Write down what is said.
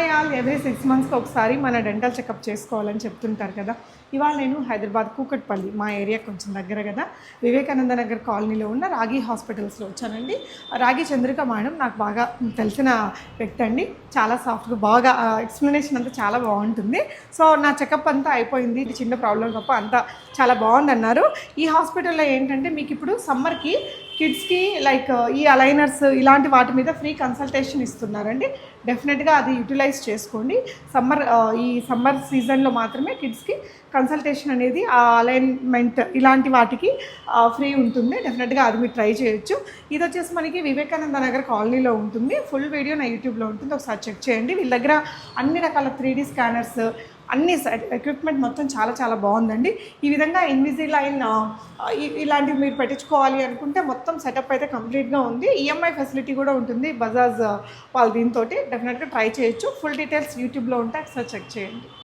Hi all every six మంత్స్కి ఒకసారి మన డెంటల్ చెకప్ చేసుకోవాలని చెప్తుంటారు కదా. ఇవాళ నేను హైదరాబాద్ కూకట్పల్లి మా ఏరియా కొంచెం దగ్గర కదా. వివేకానంద నగర్ కాలనీలో ఉన్న రాగి హాస్పిటల్స్లో వచ్చానండి. రాగి చంద్రిక మేడం నాకు బాగా తెలిసిన వ్యక్తి అండి. చాలా సాఫ్ట్గా బాగా ఎక్స్ప్లెనేషన్ అంతా చాలా బాగుంటుంది. సో నా చెకప్ అంతా అయిపోయింది. ఇది చిన్న ప్రాబ్లం తప్ప అంతా చాలా బాగుంది అన్నారు ఈ హాస్పిటల్లో ఏంటంటే మీకు ఇప్పుడు సమ్మర్కి కిడ్స్కి లైక్ ఈ అలైనర్స్ ఇలాంటి వాటి మీద ఫ్రీ కన్సల్టేషన్ ఇస్తున్నారండి. డెఫినెట్గా అది యూటిలైజ్ చేసుకోండి. సమ్మర్ ఈ సమ్మర్ సీజన్లో మాత్రమే కిడ్స్కి కన్సల్టేషన్ అనేది ఆ అలైన్మెంట్ ఇలాంటి వాటికి ఫ్రీ ఉంటుంది. డెఫినెట్గా అది మీరు ట్రై చేయొచ్చు. ఇది వచ్చేసి మనకి వివేకానంద నగర్ కాలనీలో ఉంటుంది. ఫుల్ వీడియో నా యూట్యూబ్లో ఉంటుంది. ఒకసారి చెక్ చేయండి. వీళ్ళ దగ్గర అన్ని రకాల త్రీ స్కానర్స్ అన్ని ఎక్విప్మెంట్ మొత్తం చాలా చాలా బాగుందండి. ఈ విధంగా ఇన్విజిలైన్ ఇలాంటివి మీరు పెట్టించుకోవాలి అనుకుంటే మొత్తం సెటప్ అయితే కంప్లీట్గా ఉంది. ఈఎంఐ ఫెసిలిటీ కూడా ఉంటుంది బజాజ్ వాళ్ళ దీంతో డెఫినెట్గా ట్రై చేయొచ్చు. ఫుల్ డీటెయిల్స్ యూట్యూబ్లో ఉంటే ఒకసారి చెక్ చేయండి.